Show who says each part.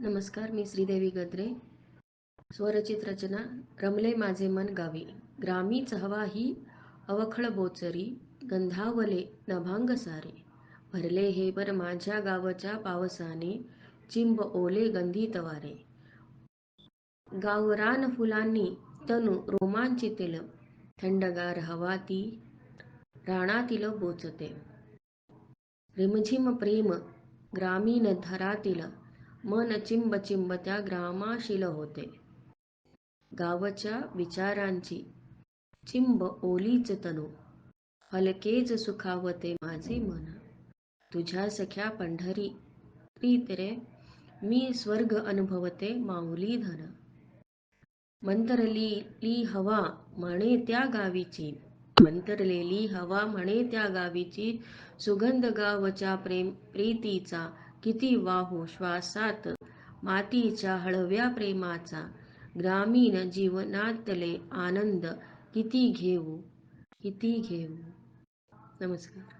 Speaker 1: नमस्कार मी श्रीदेवी गद्रे. स्वरचित रचना रमले माझे मन गावी. ग्रामी हवा ही अवखळ बोचरी. गंधावले नभांग सारे. भरले हे बर माझ्या गावच्या पावसाने. चिंब ओले गंधी तवारे. गावरान फुलांनी तनु रोमांचितील थंडगार हवा ती राणातील बोचते. रिमझिम प्रेम ग्रामीण धरातील. मन चिंब चिंब त्या ग्रामाशील होते. गावच्या विचारांची चिंब ओलीच तनु. हलकेच सुखावते माझे मन. तुझ्या सख्या पंढरी प्रीतरे मी स्वर्ग अनुभवते माऊली धन. मंतरलेली हवा म्हणे त्या गावीची. मंतरलेली हवा म्हणे त्या गावीची. सुगंध गावच्या प्रेम प्रीतीचा किती वाहू श्वासात? मातीच्या हळव्या प्रेमाचा ग्रामीण जीवनातले आनंद किती घेऊ? किती घेऊ? नमस्कार.